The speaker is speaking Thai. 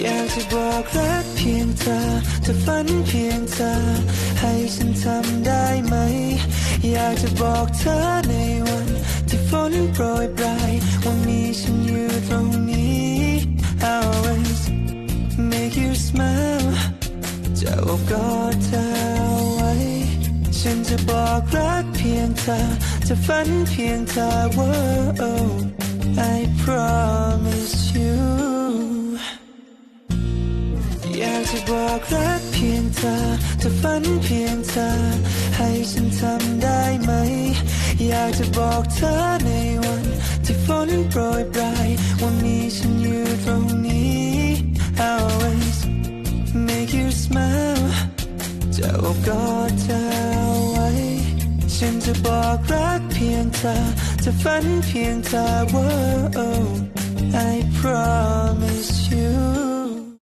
อยากจะบอกรักเพียงเธอจะฝันเพียงเธอ ให้ฉันทำได้ไหม อยากจะบอกเธอในวันที่ฝนโปรยปลายว่ามีฉันอยู่ตรงนี้ always make you smile จะโอบกอดเธอไว้ ฉันจะบอกรักเพียงเธอจะฝันเพียงเธอ Whoa, จะบอกรักเพียงเธอจะฝันเพียงเธอ ให้ฉันทำได้ไหม อยากจะบอกเธอในวันที่ฝนโปรยปลายว่ามีฉันอยู่ตรงนี้ I always make you smile จะอบกอดเธอไว้ ฉันจะบอกรักเพียงเธอจะฝันเพียงเธอ Whoa, I promise